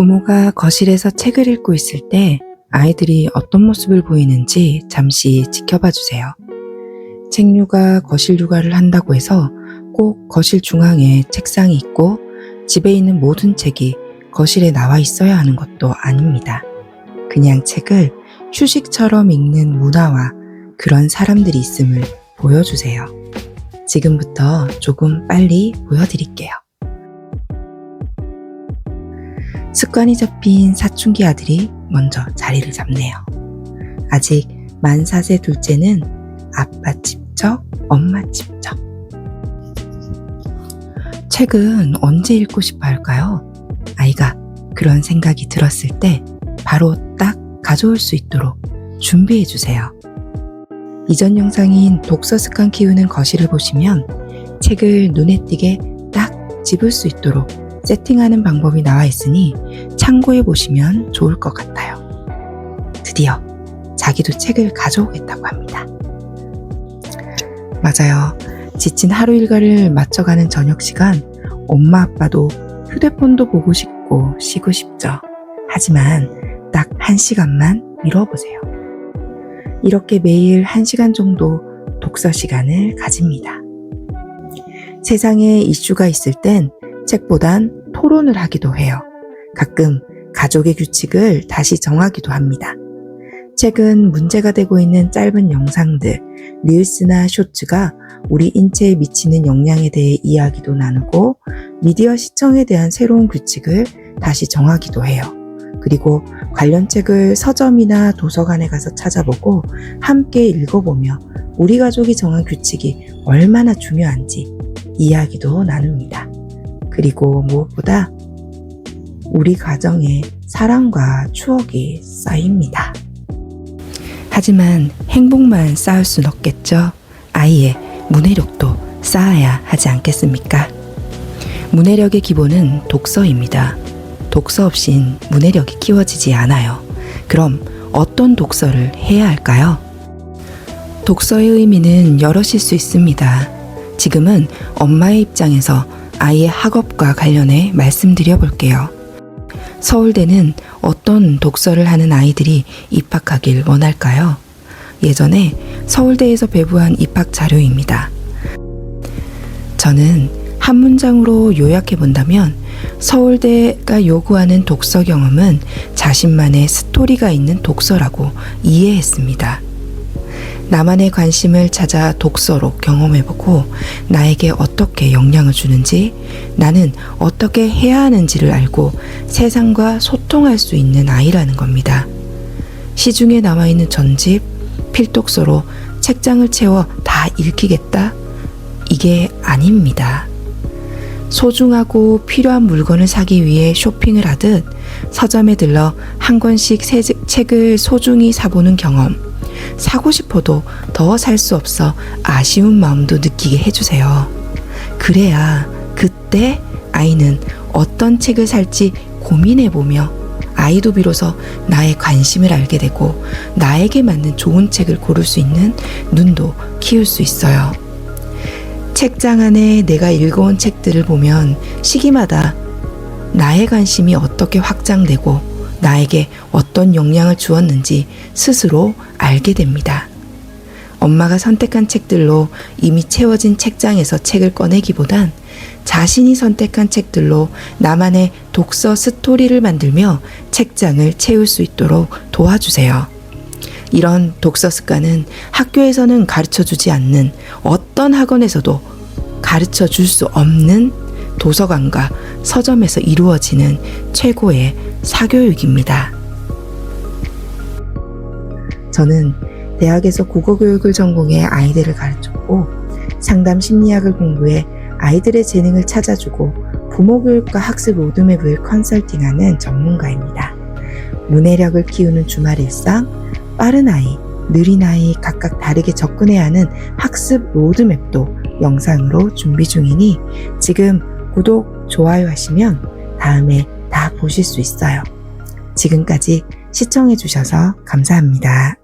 부모가 거실에서 책을 읽고 있을 때 아이들이 어떤 모습을 보이는지 잠시 지켜봐 주세요. 책류가 거실 육아를 한다고 해서 꼭 거실 중앙에 책상이 있고 집에 있는 모든 책이 거실에 나와 있어야 하는 것도 아닙니다. 그냥 책을 휴식처럼 읽는 문화와 그런 사람들이 있음을 보여주세요. 지금부터 조금 빨리 보여드릴게요. 습관이 잡힌 사춘기 아들이 먼저 자리를 잡네요. 아직 만 4세 둘째는 아빠 집적, 엄마 집적. 책은 언제 읽고 싶어 할까요? 아이가 그런 생각이 들었을 때 바로 딱 가져올 수 있도록 준비해 주세요. 이전 영상인 독서 습관 키우는 거실을 보시면 책을 눈에 띄게 딱 집을 수 있도록 세팅하는 방법이 나와 있으니 참고해 보시면 좋을 것 같아요. 드디어 자기도 책을 가져오겠다고 합니다. 맞아요. 지친 하루 일과를 맞춰가는 저녁 시간, 엄마 아빠도 휴대폰도 보고 싶고 쉬고 싶죠. 하지만 딱 한 시간만 미뤄보세요. 이렇게 매일 한 시간 정도 독서 시간을 가집니다. 세상에 이슈가 있을 땐 책보단 토론을 하기도 해요. 가끔 가족의 규칙을 다시 정하기도 합니다. 책은 문제가 되고 있는 짧은 영상들, 릴스나 쇼츠가 우리 인체에 미치는 영향에 대해 이야기도 나누고 미디어 시청에 대한 새로운 규칙을 다시 정하기도 해요. 그리고 관련 책을 서점이나 도서관에 가서 찾아보고 함께 읽어보며 우리 가족이 정한 규칙이 얼마나 중요한지 이야기도 나눕니다. 그리고 무엇보다 우리 가정에 사랑과 추억이 쌓입니다. 하지만 행복만 쌓을 순 없겠죠. 아이의 문해력도 쌓아야 하지 않겠습니까? 문해력의 기본은 독서입니다. 독서 없인 문해력이 키워지지 않아요. 그럼 어떤 독서를 해야 할까요? 독서의 의미는 여럿일 수 있습니다. 지금은 엄마의 입장에서 아이의 학업과 관련해 말씀드려 볼게요. 서울대는 어떤 독서를 하는 아이들이 입학하길 원할까요? 예전에 서울대에서 배부한 입학 자료입니다. 저는 한 문장으로 요약해 본다면 서울대가 요구하는 독서 경험은 자신만의 스토리가 있는 독서라고 이해했습니다. 나만의 관심을 찾아 독서로 경험해보고 나에게 어떻게 영향을 주는지 나는 어떻게 해야 하는지를 알고 세상과 소통할 수 있는 아이라는 겁니다. 시중에 나와 있는 전집, 필독서로 책장을 채워 다 읽히겠다? 이게 아닙니다. 소중하고 필요한 물건을 사기 위해 쇼핑을 하듯 서점에 들러 한 권씩 새 책을 소중히 사보는 경험. 사고 싶어도 더 살 수 없어 아쉬운 마음도 느끼게 해주세요. 그래야 그때 아이는 어떤 책을 살지 고민해보며 아이도 비로소 나의 관심을 알게 되고 나에게 맞는 좋은 책을 고를 수 있는 눈도 키울 수 있어요. 책장 안에 내가 읽어온 책들을 보면 시기마다 나의 관심이 어떻게 확장되고 나에게 어떤 영향을 주었는지 스스로 알게 됩니다. 엄마가 선택한 책들로 이미 채워진 책장에서 책을 꺼내기보단 자신이 선택한 책들로 나만의 독서 스토리를 만들며 책장을 채울 수 있도록 도와주세요. 이런 독서 습관은 학교에서는 가르쳐 주지 않는 어떤 학원에서도 가르쳐 줄 수 없는 도서관과 서점에서 이루어지는 최고의 사교육입니다. 저는 대학에서 국어 교육을 전공해 아이들을 가르쳤고 상담 심리학을 공부해 아이들의 재능을 찾아주고 부모 교육과 학습 로드맵을 컨설팅하는 전문가입니다. 문해력을 키우는 주말 일상, 빠른 아이, 느린 아이 각각 다르게 접근해야 하는 학습 로드맵도 영상으로 준비 중이니 지금 구독, 좋아요 하시면 다음에 다 보실 수 있어요. 지금까지 시청해주셔서 감사합니다.